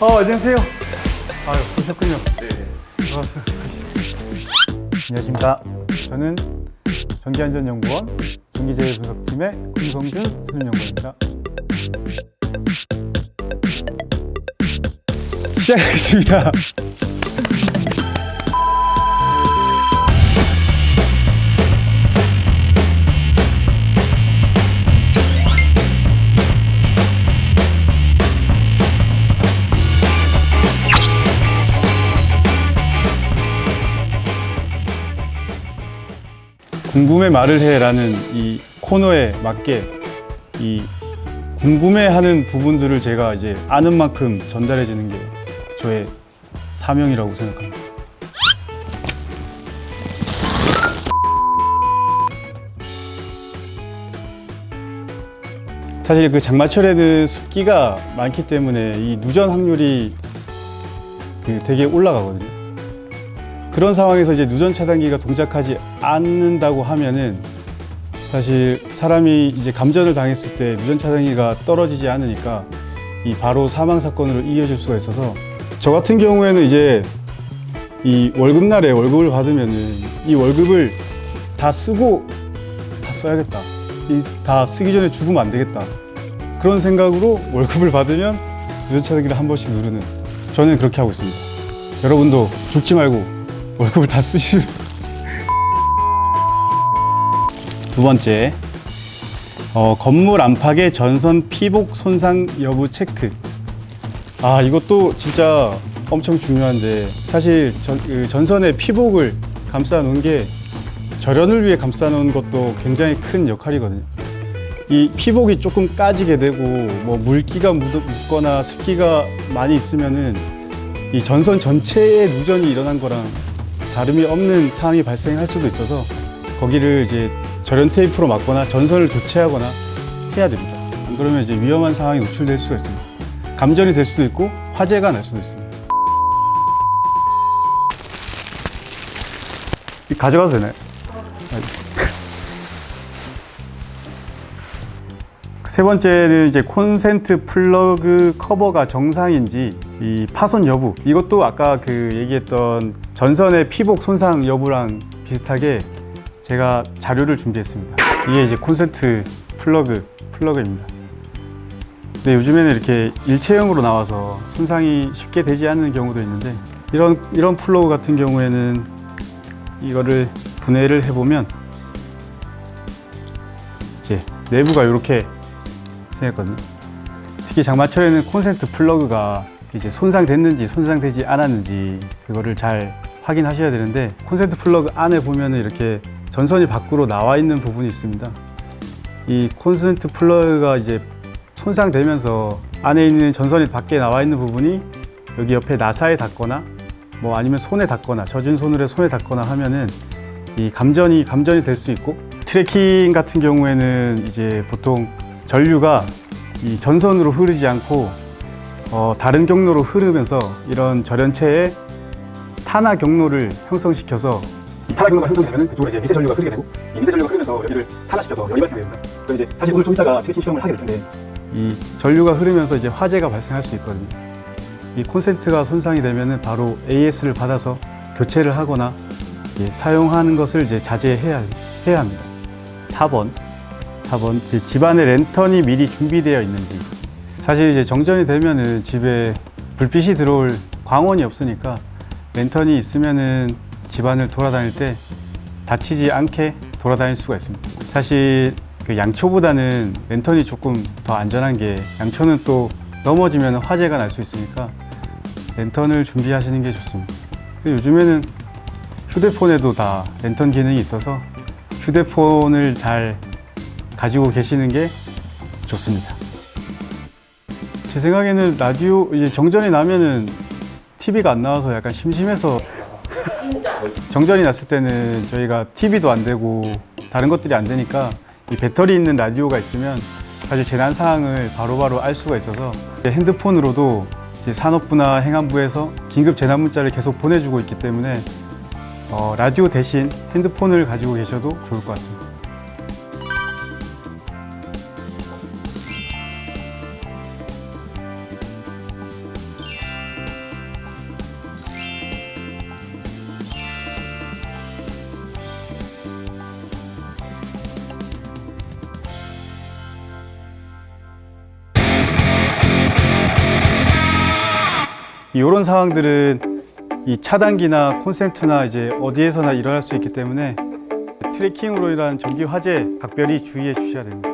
어, 안녕하세요. 아유, 오셨군요. 네. 안녕하세요. 안녕하십니까. 저는 전기안전연구원 전기재해 분석팀의 kum성준 선임연구원입니다. 시작하겠습니다. 궁금해 말을 해라는 이 코너에 맞게 이 궁금해하는 부분들을 제가 이제 아는 만큼 전달해 주는 게 저의 사명이라고 생각합니다. 사실 그 장마철에는 습기가 많기 때문에 이 누전 확률이 그 되게 올라가거든요. 그런 상황에서 이제 누전 차단기가 동작하지 않는다고 하면은 사실 사람이 이제 감전을 당했을 때 누전 차단기가 떨어지지 않으니까 이 바로 사망 사건으로 이어질 수가 있어서 저 같은 경우에는 이제 이 월급날에 월급을 받으면은 이 월급을 다 쓰고 다 써야겠다. 이 다 쓰기 전에 죽으면 안 되겠다. 그런 생각으로 월급을 받으면 누전 차단기를 한 번씩 누르는 저는 그렇게 하고 있습니다. 여러분도 죽지 말고 월급을 다 쓰시면 두 번째. 어, 건물 안팎의 전선 피복 손상 여부 체크. 아 이것도 진짜 엄청 중요한데 사실 전, 그 전선의 피복을 감싸 놓은 게 절연을 위해 감싸 놓은 것도 굉장히 큰 역할이거든요. 이 피복이 조금 까지게 되고 뭐 물기가 묻- 묻거나 습기가 많이 있으면은 이 전선 전체에 누전이 일어난 거랑 다름이 없는 상황이 발생할 수도 있어서 거기를 이제 절연 테이프로 막거나 전선을 교체하거나 해야 됩니다. 안 그러면 이제 위험한 상황이 노출될 수가 있습니다. 감전이 될 수도 있고 화재가 날 수도 있습니다. 이 가져가도 되나요? 세 번째는 이제 콘센트 플러그 커버가 정상인지 이 파손 여부 이것도 아까 그 얘기했던 전선의 피복 손상 여부랑 비슷하게 제가 자료를 준비했습니다. 이게 이제 콘센트 플러그 플러그입니다. 근데 요즘에는 이렇게 일체형으로 나와서 손상이 쉽게 되지 않는 경우도 있는데 이런 이런 플러그 같은 경우에는 이거를 분해를 해보면 이제 내부가 이렇게 생겼거든요. 특히 장마철에는 콘센트 플러그가 이제 손상됐는지 손상되지 않았는지 그거를 잘 확인하셔야 되는데 콘센트 플러그 안에 보면은 이렇게 전선이 밖으로 나와 있는 부분이 있습니다. 이 콘센트 플러그가 이제 손상되면서 안에 있는 전선이 밖에 나와 있는 부분이 여기 옆에 나사에 닿거나 뭐 아니면 손에 닿거나 젖은 손으로 손에 닿거나 하면은 이 감전이 감전이 될 수 있고 트래킹 같은 경우에는 이제 보통 전류가 이 전선으로 흐르지 않고 어, 다른 경로로 흐르면서 이런 절연체에 탄화 경로를 형성시켜서 이 탄화 경로가 형성되면 그쪽으로 이제 미세 전류가 흐르게 되고 이 미세 전류가 흐르면서 여기를 탄화시켜서 열이 발생됩니다. 그럼 이제 사실 오늘 좀 이따가 트래킹 시험을 하게 될 텐데 이 전류가 흐르면서 이제 화재가 발생할 수 있거든요. 이 콘센트가 손상이 되면은 바로 AS를 받아서 교체를 하거나 예, 사용하는 것을 이제 자제해야 해야 합니다. 4번 4번 이제 집안에 랜턴이 미리 준비되어 있는지 사실 이제 정전이 되면은 집에 불빛이 들어올 광원이 없으니까 랜턴이 있으면은 집안을 돌아다닐 때 다치지 않게 돌아다닐 수가 있습니다. 사실 그 양초보다는 랜턴이 조금 더 안전한 게 양초는 또 넘어지면 화재가 날 수 있으니까 랜턴을 준비하시는 게 좋습니다. 요즘에는 휴대폰에도 다 랜턴 기능이 있어서 휴대폰을 잘 가지고 계시는 게 좋습니다. 제 생각에는 라디오 이제 정전이 나면은 TV가 안 나와서 약간 심심해서 정전이 났을 때는 저희가 TV도 안 되고 다른 것들이 안 되니까 이 배터리 있는 라디오가 있으면 사실 재난 사항을 바로바로 알 수가 있어서 핸드폰으로도 산업부나 행안부에서 긴급 재난 문자를 계속 보내주고 있기 때문에 어, 라디오 대신 핸드폰을 가지고 계셔도 좋을 것 같습니다. 이런 상황들은 이 차단기나 콘센트나 이제 어디에서나 일어날 수 있기 때문에 트래킹으로 인한 전기 화재 각별히 주의해 주셔야 됩니다.